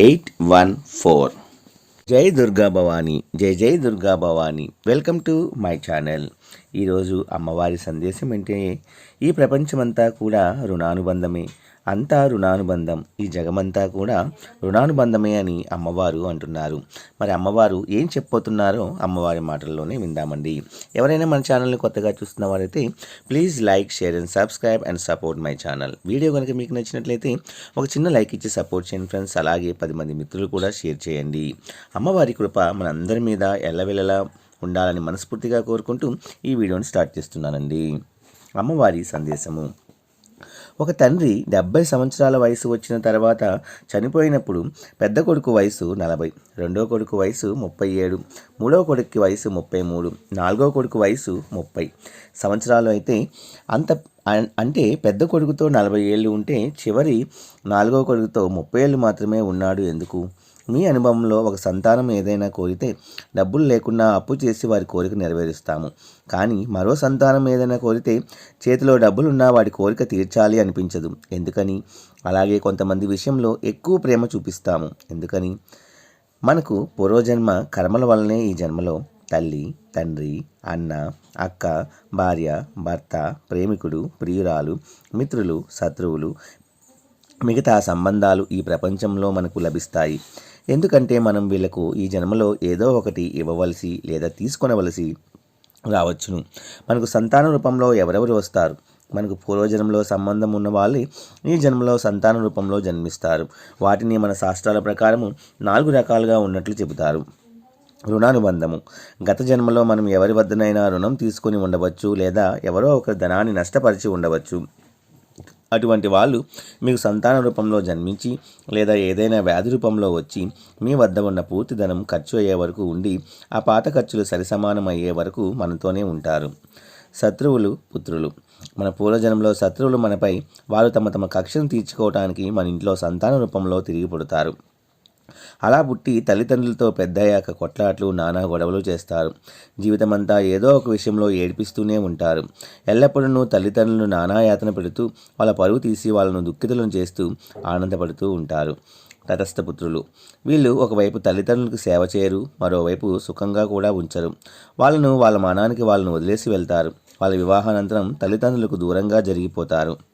eight one four. జై దుర్గా భవానీ జై జై Durga Bhavani. Welcome to my channel. ఈరోజు అమ్మవారి సందేశం అంటే ఈ ప్రపంచమంతా కూడా రుణానుబంధమే. అంతా రుణానుబంధం. ఈ జగమంతా కూడా రుణానుబంధమే అని అమ్మవారు అంటున్నారు. మరి అమ్మవారు ఏం చెప్పబోతున్నారో అమ్మవారి మాటల్లోనే విందామండి. ఎవరైనా మన ఛానల్ని కొత్తగా చూస్తున్న వారైతే please like share and subscribe and support my channel. Video కనుక మీకు నచ్చినట్లయితే ఒక చిన్న లైక్ ఇచ్చి సపోర్ట్ చేయండి ఫ్రెండ్స్. అలాగే పది మంది మిత్రులు కూడా షేర్ చేయండి. అమ్మవారి కృప మనందరి మీద ఎల్లవెల్లలా ఉండాలని మనస్ఫూర్తిగా కోరుకుంటూ ఈ వీడియోని స్టార్ట్ చేస్తున్నానండి. అమ్మవారి సందేశము. ఒక తండ్రి డెబ్బై సంవత్సరాల వయసు వచ్చిన తర్వాత చనిపోయినప్పుడు పెద్ద కొడుకు వయసు నలభై రెండో కొడుకు వయసు ముప్పై ఏడు మూడో కొడుకు వయసు ముప్పై మూడు నాలుగో కొడుకు వయసు ముప్పై. సంవత్సరాలు అయితే అంత అన్- అంటే పెద్ద కొడుకుతో నలభై ఏళ్ళు ఉంటే చివరి నాలుగో కొడుకుతో ముప్పై ఏళ్ళు మాత్రమే ఉన్నాడు ఎందుకు? మీ అనుభవంలో ఒక సంతానం ఏదైనా కోరితే డబ్బులు లేకున్నా అప్పు చేసి వారి కోరిక నెరవేరుస్తాము. కానీ మరో సంతానం ఏదైనా కోరితే చేతిలో డబ్బులున్నా వాడి కోరిక తీర్చాలి అనిపించదు. ఎందుకని? అలాగే కొంతమంది విషయంలో ఎక్కువ ప్రేమ చూపిస్తాము. ఎందుకని? మనకు పూర్వజన్మ కర్మల వల్లనే ఈ జన్మలో తల్లి తండ్రి అన్న అక్క భార్య భర్త ప్రేమికుడు ప్రియురాలు మిత్రులు శత్రువులు మిగతా సంబంధాలు ఈ ప్రపంచంలో మనకు లభిస్తాయి. ఎందుకంటే మనం వీళ్ళకు ఈ జన్మలో ఏదో ఒకటి ఇవ్వవలసి లేదా తీసుకొనవలసి రావచ్చును. మనకు సంతాన రూపంలో ఎవరెవరు వస్తారు? మనకు పూర్వజన్మలో సంబంధం ఉన్న వాళ్ళు ఈ జన్మలో సంతాన రూపంలో జన్మిస్తారు. వాటిని మన శాస్త్రాల ప్రకారము నాలుగు రకాలుగా ఉన్నట్లు చెబుతారు. రుణానుబంధము. గత జన్మలో మనం ఎవరి వద్దనైనా రుణం తీసుకొని ఉండవచ్చు లేదా ఎవరో ఒక ధనాన్ని నష్టపరిచి ఉండవచ్చు. అటువంటి వాళ్ళు మీకు సంతాన రూపంలో జన్మించి లేదా ఏదైనా వ్యాధి రూపంలో వచ్చి మీ వద్ద ఉన్న పూర్తి ధనం ఖర్చు అయ్యే వరకు ఉండి ఆ పాత ఖర్చులు సరిసమానం అయ్యే వరకు మనతోనే ఉంటారు. శత్రువులు పుత్రులు. మన పూర్వజనంలో శత్రువులు మనపై వారు తమ తమ కక్షను తీర్చుకోవటానికి మన ఇంట్లో సంతాన రూపంలో తిరిగి పుడతారు. అలా పుట్టి తల్లిదండ్రులతో పెద్దయ్యాక కొట్లాట్లు నానా గొడవలు చేస్తారు. జీవితమంతా ఏదో ఒక విషయంలో ఏడిపిస్తూనే ఉంటారు. ఎల్లప్పుడూ తల్లిదండ్రులను నానా యాతన పెడుతూ వాళ్ళ పరువు తీసి వాళ్ళను దుఃఖితులను చేస్తూ ఆనందపడుతూ ఉంటారు తటస్థపుత్రులు వీళ్ళు ఒకవైపు తల్లిదండ్రులకు సేవ చేయరు మరోవైపు సుఖంగా కూడా ఉంచరు. వాళ్ళను వాళ్ళ మానానికి వాళ్ళను వదిలేసి వెళ్తారు. వాళ్ళ వివాహానంతరం తల్లిదండ్రులకు దూరంగా జరిగిపోతారు.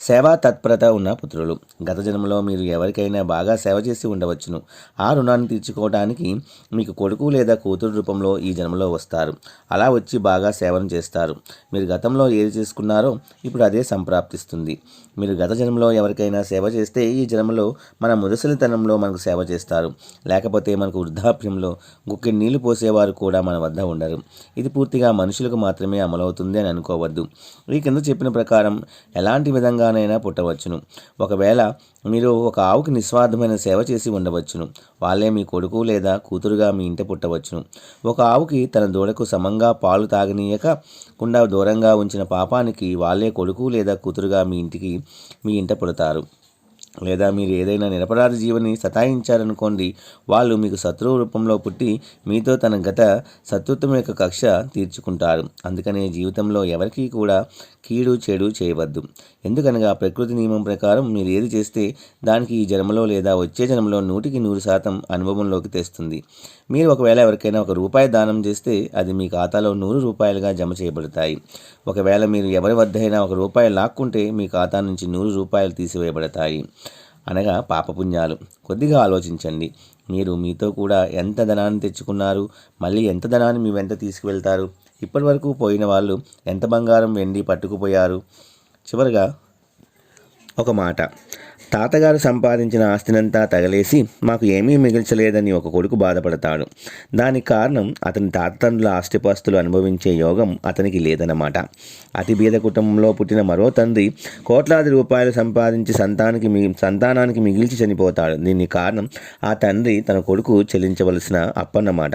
సేవా తత్పరత ఉన్న పుత్రులు. గత జన్మలో మీరు ఎవరికైనా బాగా సేవ చేసి ఉండవచ్చును. ఆ రుణాన్ని తీర్చుకోవడానికి మీకు కొడుకు లేదా కూతురు రూపంలో ఈ జన్మలో వస్తారు. అలా వచ్చి బాగా సేవను చేస్తారు. మీరు గతంలో ఏది చేసుకున్నారో ఇప్పుడు అదే సంప్రాప్తిస్తుంది. మీరు గత జన్మలో ఎవరికైనా సేవ చేస్తే ఈ జన్మలో మన ముదసలితనంలో మనకు సేవ చేస్తారు. లేకపోతే మనకు వృద్ధాప్యంలో గుక్కి నీళ్ళు పోసేవారు కూడా మన వద్ద ఉండరు. ఇది పూర్తిగా మనుషులకు మాత్రమే అమలవుతుంది అని అనుకోవద్దు. ఈ కింద చెప్పిన ప్రకారం ఎలాంటి విధంగా విధంగానైనా పుట్టవచ్చును. ఒకవేళ మీరు ఒక ఆవుకి నిస్వార్థమైన సేవ చేసి ఉండవచ్చును. వాళ్ళే మీ కొడుకు లేదా కూతురుగా మీ ఇంట పుట్టవచ్చును. ఒక ఆవుకి తన దూడకు సమంగా పాలు తాగనీయక కుండా దూరంగా ఉంచిన పాపానికి వాళ్ళే కొడుకు లేదా కూతురుగా మీ ఇంటికి మీ ఇంట పుడతారు. లేదా మీరు ఏదైనా నిరపరాధ జీవిని సతాయించారనుకోండి వాళ్ళు మీకు శత్రువు రూపంలో పుట్టి మీతో తన గత శత్రుత్వం యొక్క కక్ష తీర్చుకుంటారు. అందుకనే జీవితంలో ఎవరికీ కూడా కీడు చెడు చేయవద్దు. ఎందుకనగా ప్రకృతి నియమం ప్రకారం మీరు ఏది చేస్తే దానికి ఈ జన్మలో లేదా వచ్చే జన్మలో నూటికి నూరు శాతం అనుభవంలోకి తెస్తుంది. మీరు ఒకవేళ ఎవరికైనా ఒక రూపాయి దానం చేస్తే అది మీ ఖాతాలో నూరు రూపాయలుగా జమ చేయబడతాయి. ఒకవేళ మీరు ఎవరి వద్దైనా ఒక రూపాయి లాక్కుంటే మీ ఖాతా నుంచి నూరు రూపాయలు తీసివేయబడతాయి. అనగా పాపపుణ్యాలు. కొద్దిగా ఆలోచించండి. మీరు మీతో కూడా ఎంత ధనాన్ని తెచ్చుకున్నారు? మళ్ళీ ఎంత ధనాన్ని మీ వెంట తీసుకువెళ్తారు? ఇప్పటి వరకు పోయిన వాళ్ళు ఎంత బంగారం వెండి పట్టుకుపోయారు? చివరిగా ఒక మాట. తాతగారు సంపాదించిన ఆస్తినంతా తగలేసి మాకు ఏమీ మిగిల్చలేదని ఒక కొడుకు బాధపడతాడు. దానికి కారణం అతని తాతతండ్రుల ఆస్తిపాస్తులు అనుభవించే యోగం అతనికి లేదన్నమాట. అతి బీద కుటుంబంలో పుట్టిన మరో తండ్రి కోట్లాది రూపాయలు సంపాదించి సంతానికి మిగి సంతానానికి మిగిల్చి చనిపోతాడు. దీనికి కారణం ఆ తండ్రి తన కొడుకు చెల్లించవలసిన అప్పన్నమాట.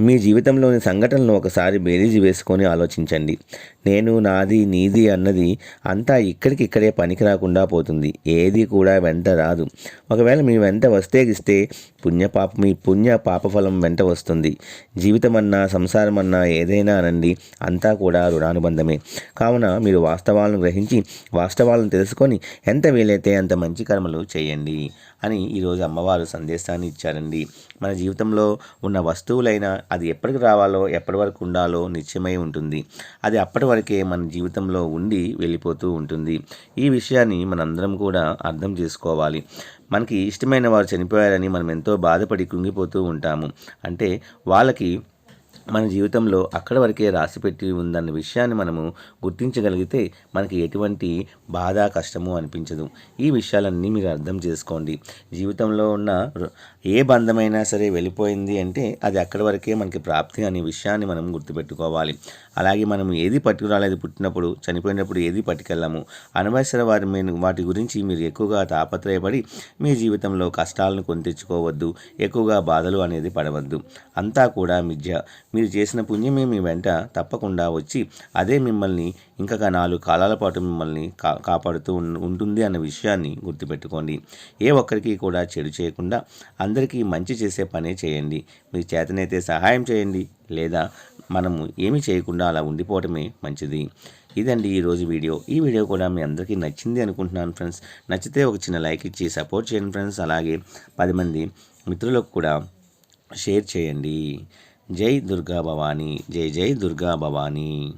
మీ జీవితంలోని సంఘటనలు ఒకసారి బేరీజు వేసుకొని ఆలోచించండి. నేను నాది నీది అన్నది అంతా ఇక్కడికి ఇక్కడే పనికి రాకుండా పోతుంది. ఏది కూడా వెంట రాదు. ఒకవేళ మీ వెంట వస్తే ఇస్తే పుణ్యపాప మీ పుణ్య పాపఫలం వెంట వస్తుంది. జీవితం అన్నా సంసారం అన్నా ఏదైనా అనండి అంతా కూడా రుణానుబంధమే. కావున మీరు వాస్తవాలను గ్రహించి వాస్తవాలను తెలుసుకొని ఎంత వీలైతే అంత మంచి కర్మలు చేయండి అని ఈరోజు అమ్మవారు సందేశాన్ని ఇచ్చారండి. మన జీవితంలో ఉన్న వస్తువులైనా అది ఎప్పటికి రావాలో ఎప్పటి వరకు ఉండాలో నిశ్చయమై ఉంటుంది. అది అప్పటి వరకే మన జీవితంలో ఉండి వెళ్ళిపోతూ ఉంటుంది. ఈ విషయాన్ని మనందరం కూడా అర్థం చేసుకోవాలి. మనకి ఇష్టమైన వారు చనిపోయారని మనం ఎంతో బాధపడి కుంగిపోతూ ఉంటాము. అంటే వాళ్ళకి మన జీవితంలో అక్కడ వరకే రాసిపెట్టి ఉందన్న విషయాన్ని మనము గుర్తించగలిగితే మనకి ఎటువంటి బాధ కష్టము అనిపించదు. ఈ విషయాలన్నీ మీరు అర్థం చేసుకోండి. జీవితంలో ఉన్న ఏ బంధమైనా సరే వెళ్ళిపోయింది అంటే అది అక్కడి వరకే మనకి ప్రాప్తి అనే విషయాన్ని మనం గుర్తుపెట్టుకోవాలి. అలాగే మనం ఏది పట్టుకురాలేదు పుట్టినప్పుడు చనిపోయినప్పుడు ఏది పట్టుకెళ్ళాము? అనవసర వారి మీద వాటి గురించి మీరు ఎక్కువగా తాపత్రయపడి మీ జీవితంలో కష్టాలను కొని తెచ్చుకోవద్దు ఎక్కువగా బాధలు అనేది పడవద్దు. అంతా కూడా మిథ్య. మీరు చేసిన పుణ్యమే మీ వెంట తప్పకుండా వచ్చి అదే మిమ్మల్ని ఇంకా నాలుగు కాలాల పాటు మిమ్మల్ని కా కాపాడుతూ ఉంటుంది అన్న విషయాన్ని గుర్తుపెట్టుకోండి. ఏ ఒక్కరికి కూడా చెడు చేయకుండా అందరికీ మంచి చేసే పనే చేయండి. మీ చేతనైతే సహాయం చేయండి. లేదా మనము ఏమి చేయకుండా అలా ఉండిపోవటమే మంచిది. ఇదండి ఈరోజు వీడియో. ఈ వీడియో కూడా మీ అందరికీ నచ్చింది అనుకుంటున్నాను ఫ్రెండ్స్. నచ్చితే ఒక చిన్న లైక్ ఇచ్చి సపోర్ట్ చేయండి ఫ్రెండ్స్. అలాగే పది మంది మిత్రులకు కూడా షేర్ చేయండి. జై దుర్గా భవానీ. జై జై దుర్గా భవానీ.